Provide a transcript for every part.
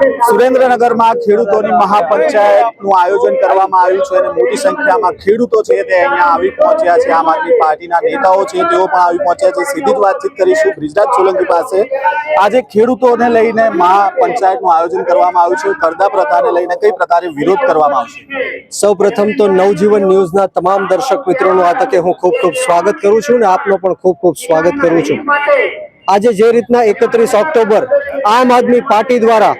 સુરેન્દ્રનગરમાં ખેડૂતોની મહાપંચાયતનું આયોજન કરવામાં આવ્યું છે અને મોટી સંખ્યામાં ખેડૂતો છે તે અહીંયા આવી પહોંચ્યા છે. આમ આદમી પાર્ટીના નેતાઓ છે, તેઓ પણ આવી પહોંચ્યા છે. સીધી જ વાતચીત કરીશું. બ્રિજરાજ સોલંકી પાસે આજે ખેડૂતોને લઈને મહાપંચાયતનું આયોજન કરવામાં આવ્યું છે. કરદા પ્રથાને લઈને કઈ પ્રકારે વિરોધ કરવામાં આવશે? સૌ તો નવજીવન ન્યૂઝના તમામ દર્શક મિત્રોનું આ તકે હું ખૂબ ખૂબ સ્વાગત કરું છું અને આપનો પણ ખૂબ ખૂબ સ્વાગત કરું છું. આજે જે રીતના એકત્રીસ ઓક્ટોબર આમ આદમી પાર્ટી દ્વારા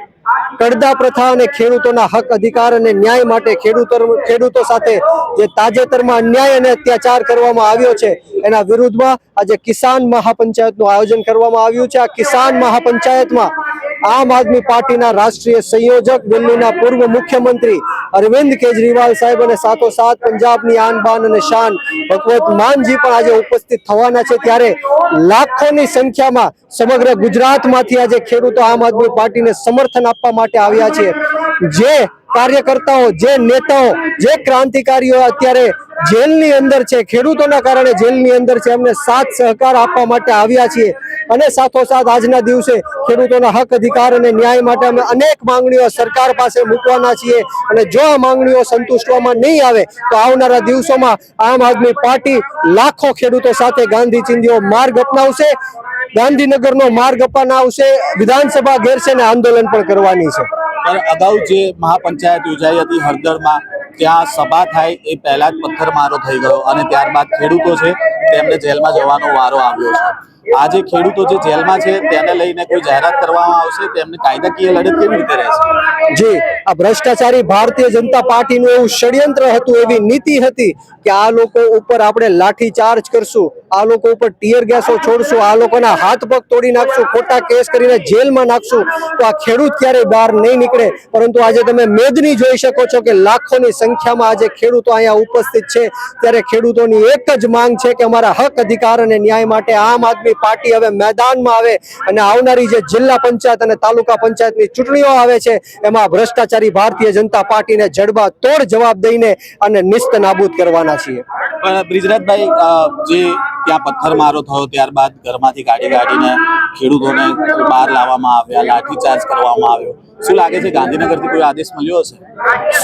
કડદા પ્રથા અને ખેડૂતોના હક, અધિકાર અને ન્યાય માટે ખેડૂતો ખેડૂતો સાથે જે તાજેતરમાં અન્યાય અને અત્યાચાર કરવામાં આવ્યો છે, એના વિરુદ્ધમાં આજે કિસાન મહાપંચાયતનું આયોજન કરવામાં આવ્યું છે. આ કિસાન મહાપંચાયતમાં આમ આદમી પાર્ટીના રાષ્ટ્રીય સંયોજક, દિલ્હીના પૂર્વ મુખ્યમંત્રી અરવિંદ કેજરીવાલ સાહેબ અને સાથોસાથ પંજાબની આન બાન અને શાન ભગવત માનજી પણ આજે ઉપસ્થિત થવાના છે. ત્યારે લાખોની સંખ્યામાં સમગ્ર ગુજરાતમાંથી આજે ખેડૂતો આમ આદમી પાર્ટીને સમર્થન આપવા માટે આવ્યા છે. જે કાર્યકર્તાઓ, જે નેતાઓ, જે ક્રાંતિકારીઓ અત્યારે જેલની અંદર છે. ખેડૂતોના કારણે જેલની અંદર છે. એમને સાથ સહકાર આપવા માટે આવ્યા છીએ. અને સાથોસાથ આજના દિવસે ખેડૂતોના હક, અધિકાર અને ન્યાય માટે અમે અનેક માંગણીઓ સરકાર પાસે મૂકવાના છીએ. અને જો આ માંગણીઓ સંતુષ્ટવામાં નહીં આવે, તો આવનારા દિવસોમાં આમ આદમી પાર્ટી લાખો ખેડૂતો સાથે ગાંધી ચિંધીઓ માર્ગ અપનાવશે, ગાંધીનગરનો માર્ગ અપનાવશે, વિધાનસભા ઘેરશે અને આંદોલન પણ કરવાની છે. અગાઉ જે મહાપંચાયત યોજાઈ હતી હળદરમાં, ત્યાં સભા થાય એ પહેલા જ પથ્થરમારો થઈ ગયો અને ત્યારબાદ ખેડૂતો છે તેમને જેલમાં જવાનો વારો આવ્યો છે. આજે ખેડૂતો જે જેલમાં છે, તેને લઈને કોઈ જાહેરાત કરવામાં આવશે? તેમને કાયદાકીય લડત કેવી રીતે રહેશે જી, આ ભ્રષ્ટાચારી ભારતીય જનતા પાર્ટીનું એવું ષડયંત્ર હતું, એવી નીતિ હતી કે આ લોકો ઉપર આપણે લાઠી ચાર્જ કરશું, આ લોકો ઉપર ટીયર ગેસો છોડશું, આ લોકોના હાથ પગ તોડી નાખશું, ખોટા કેસ કરીને જેલમાં નાખશું. તો આ ખેડૂત ક્યારેય બહાર નહીં નીકળે. પરંતુ આજે તમે મેદની જોઈ શકો છો કે લાખોની સંખ્યામાં આજે ખેડૂતો અહીંયા ઉપસ્થિત છે. ત્યારે ખેડૂતોની એક જ માંગ છે કે અમારા હક, અધિકાર અને ન્યાય માટે આમ આદમી પાર્ટી હવે મેદાનમાં આવે અને આવનારી જે જિલ્લા પંચાયત અને તાલુકા પંચાયતની ચૂંટણીઓ આવે છે એમાં ભ્રષ્ટાચારી ભારતીય જનતા પાર્ટીને જડબા તોડ જવાબ દઈને અને નિસ્ત નાબૂદ કરવાના છીએ. પણ બ્રિજરાજભાઈ જે ત્યાં પથ્થરમારો થયો ત્યારબાદ ઘરમાંથી કાઢી કાઢીને ખેડૂતોને બહાર લાવવામાં આવ્યા લાઠીચાર્જ કરવામાં આવ્યો. શું લાગે છે ગાંધીનગરથી કોઈ આદેશ મળ્યો હશે?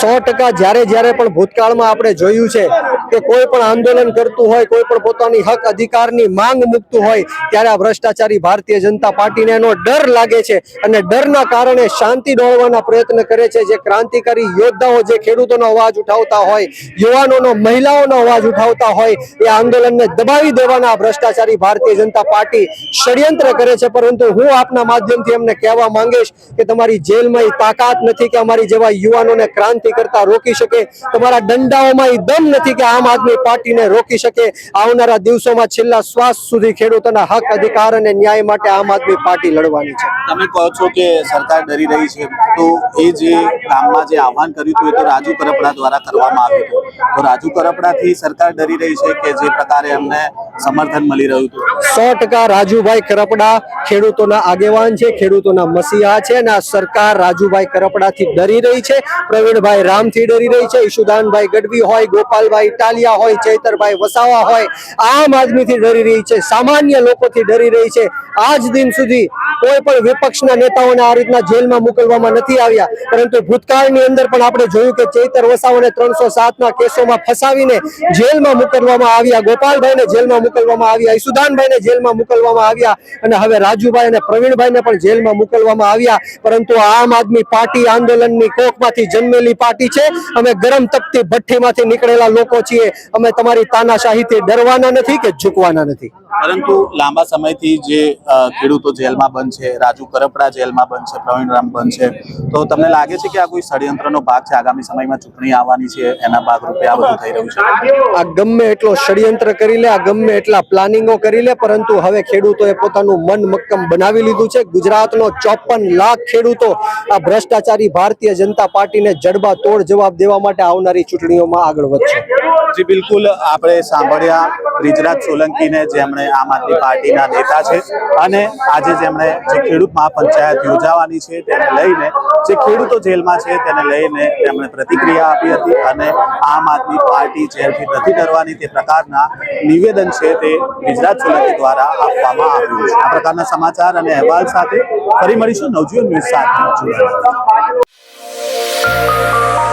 સો ટકા જ્યારે જ્યારે પણ ભૂતકાળમાં આપણે જોયું છે કે કોઈ પણ આંદોલન કરતું હોય, કોઈ પણ પોતાની હક, અધિકારની માંગ મૂકતું હોય, ત્યારે આ ભ્રષ્ટાચારી ભારતીય જનતા પાર્ટીને એનો ડર લાગે છે અને ડરના કારણે શાંતિ ડોળવાના પ્રયત્ન કરે છે. જે ક્રાંતિકારી યોદ્ધાઓ, જે ખેડૂતોનો અવાજ ઉઠાવતા હોય, યુવાનોનો, મહિલાઓનો અવાજ ઉઠાવતા હોય, એ આંદોલનને દબાવી દેવાના ભ્રષ્ટાચારી ભારતીય જનતા પાર્ટી ષડયંત્ર કરે છે. પરંતુ હું આપના માધ્યમથી એમને કહેવા માંગીશ કે તમારી જેલમાં તાકાત નથી કે અમારી જેવા યુવાનોને ક્રાંતિ કરતા રોકી શકે. તમારા દંડાઓમાં દમ નથી કે આમ આદમી પાર્ટીને રોકી શકે આવનારા દિવસોમાં છેલ્લા શ્વાસ સુધી ખેડૂતોના હક, અધિકાર અને ન્યાય માટે આમ આદમી પાર્ટી લડવાની છે. તમે કહો છો કે સરકાર ડરી રહી છે, તો એ જે ગામમાં જે આહવાન કર્યું હતું એ તો રાજુ કરપડા દ્વારા કરવામાં આવ્યું હતું. તો રાજુ કરપડાથી સરકાર ડરી રહી છે કે જે પ્રકારે એમને સમર્થન મળી રહ્યું હતું. સો ટકા રાજુભાઈ કરપડા ખેડૂતોના આગેવાન છે, ખેડૂતોના મસીહા છે અને આ સરકાર રાજુભાઈ કરપડાથી ડરી રહી છે, પ્રવીણભાઈ રામથી ડરી રહી છે, ઈશુદાનભાઈ ગઢવી હોય, ગોપાલભાઈ ઇટાલિયા હોય, ચૈતરભાઈ વસાવા હોય, આમ આદમીથી ડરી રહી છે, સામાન્ય લોકોથી ડરી રહી છે. આજ દિન સુધી કોઈ પણ વિપક્ષના નેતાઓને આ રીતના જેલમાં મોકલવામાં નથી આવ્યા. પરંતુ ભૂતકાળની અંદર પણ આપણે જોયું કે ચૈતર વસાવાને ત્રણસો સાતના કેસોમાં ફસાવીને જેલમાં મોકલવામાં આવ્યા. ગોપાલભાઈને જેલમાં મોકલવામાં આવ્યા ઈસુદાનભાઈને જેલમાં મોકલવામાં આવ્યા અને હવે રાજુભાઈ અને પ્રવીણભાઈને પણ જેલમાં મોકલવામાં આવ્યા. પરંતુ આમ આદમી પાર્ટી આંદોલનની કોખમાંથી જન્મેલી પાર્ટી છે. અમે ગરમ તપતી ભઠ્ઠીમાંથી નીકળેલા લોકો છીએ. અમે તમારી તાનાશાહીથી ડરવાના નથી કે ઝૂકવાના નથી? પરંતુ લાંબા સમયથી જે ખેડૂતો જેલમાં બંધ છે, રાજુ કરપડા જેલમાં બંધ છે પ્રવીણ રામ બંધ છે, તો તમને લાગે છે કે આ કોઈ ષડયંત્રનો ભાગ છે? આગામી સમયમાં ચૂંટણી આવવાની છે, એના ભાગરૂપે આ બધું થઈ રહ્યું છે? આ ગમે એટલો ષડયંત્ર કરી લે, આ ગમે એટલા પ્લાનિંગો કરી લે, પરંતુ હવે ખેડૂતોએ પોતાનું મન મક્કમ બનાવી લીધું છે. ગુજરાતનો ચોપન લાખ ખેડૂતો આ ભ્રષ્ટાચારી ભારતીય જનતા પાર્ટીને જડબા તોડ જવાબ દેવા માટે આવનારી ચૂંટણીઓમાં આગળ વધશે. જી, બિલકુલ આપણે સાંભળ્યા બ્રિજરાજ સોલંકીને જેમણે આમ આદમી પાર્ટીના નેતા છે અને આજે જેમણે જે ખેડૂત મહાપંચાયત યોજાવાની છે તેને લઈને જે ખેડૂતો જેલમાં છે તેને લઈને તેમણે પ્રતિક્રિયા આપી હતી અને આમ આદમી પાર્ટી જેલથી નથી ડરવાની તે પ્રકારના નિવેદન છે તે ગુજરાત સોલંકી દ્વારા આપવામાં આવ્યું છે આ પ્રકારના સમાચાર અને અહેવાલ સાથે ફરી મળીશું નવજીવન ન્યૂઝ સાથે જોડાયેલા.